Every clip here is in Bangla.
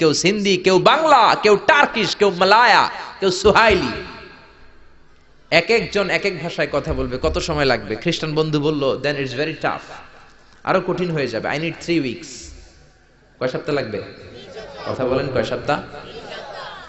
কেউ সিন্ধি, কেউ বাংলা, কেউ টার্কিশ, কেউ মালায়া, কেউ সুহাইলি। এক একজন, এক এক ভাষায় কথা বলবে, কত সময় লাগবে? খ্রিস্টান বন্ধু বলল দেন ইটস ভেরি টাফ আরও কঠিন হয়ে যাবে। আই নিড থ্রি উইকস কয় সপ্তাহ লাগবে? কথা বলেন কয় সপ্তাহ?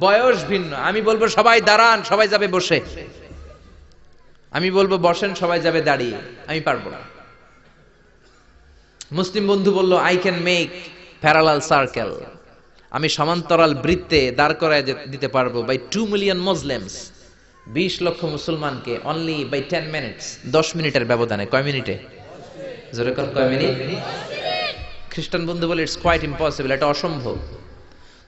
বয়স ভিন্ন। আমি বলব সবাই দাঁড়ান, সবাই যাবে বসে। আমি বলব বসেন, সবাই যাবে দাঁড়িয়ে। আমি পারব না। মুসলিম বন্ধু বলল I can make parallel circle আমি সমান্তরাল বৃত্তে দাঁড় করায় দিতে পারব বাই টু মিলিয়ন মুসলিমস বিশ লক্ষ মুসলমানকে অনলি বাই টেন মিনিটস দশ মিনিটের ব্যবধানে। কয় মিনিটে? জোরে কোন, কয় মিনিট? খ্রিস্টান বন্ধু বলে ইটস কোয়াইট ইম্পসিবল এটা অসম্ভব।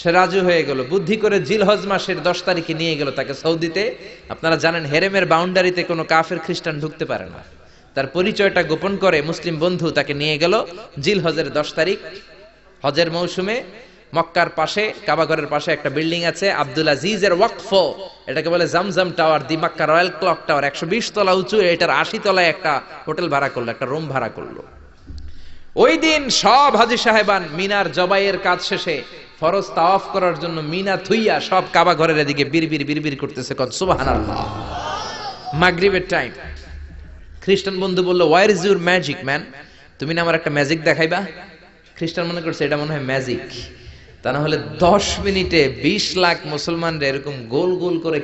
সে রাজু হয়ে গেল। বুদ্ধি করে জিলহজ মাসের দশ তারিখে নিয়ে গেল তাকে সৌদিতে। আপনারা জানেন, হেরেমের বাউন্ডারিতে কোনো কাফের খ্রিস্টান ঢুকতে পারে না। তার পরিচয়টা গোপন করে মুসলিম বন্ধু তাকে নিয়ে গেল জিলহজের দশ তারিখ, হজের মৌসুমে। মক্কার পাশে কাবাগরের পাশে একটা বিল্ডিং আছে, আব্দুল আজিজের ওয়াকফ। এটাকে বলে Zamzam tower, the Mecca royal clock tower. একশো বিশ তলা উঁচু, এটার আশি তলায় একটা হোটেল ভাড়া করল, একটা রুম ভাড়া করল। ওই দিন সব হাজি সাহেবান মিনার জবাইয়ের কাজ শেষে ফরজ তাওয়াফ করার জন্য মিনা থুইয়া সব কাবা ঘরের এদিকে বিড়বির বিড়বির করতেছে কত সুবহানাল্লাহ। মাগরিবের টাইম খ্রিস্টান বন্ধু বলল war is your magic man তুমি না আমার একটা ম্যাজিক দেখাইবা? খ্রিস্টান মনে করছে, এটা মনে হয় ম্যাজিক তা না হলে দশ মিনিটে বিশ লাখ মুসলমানরা এরকম গোল গোল করে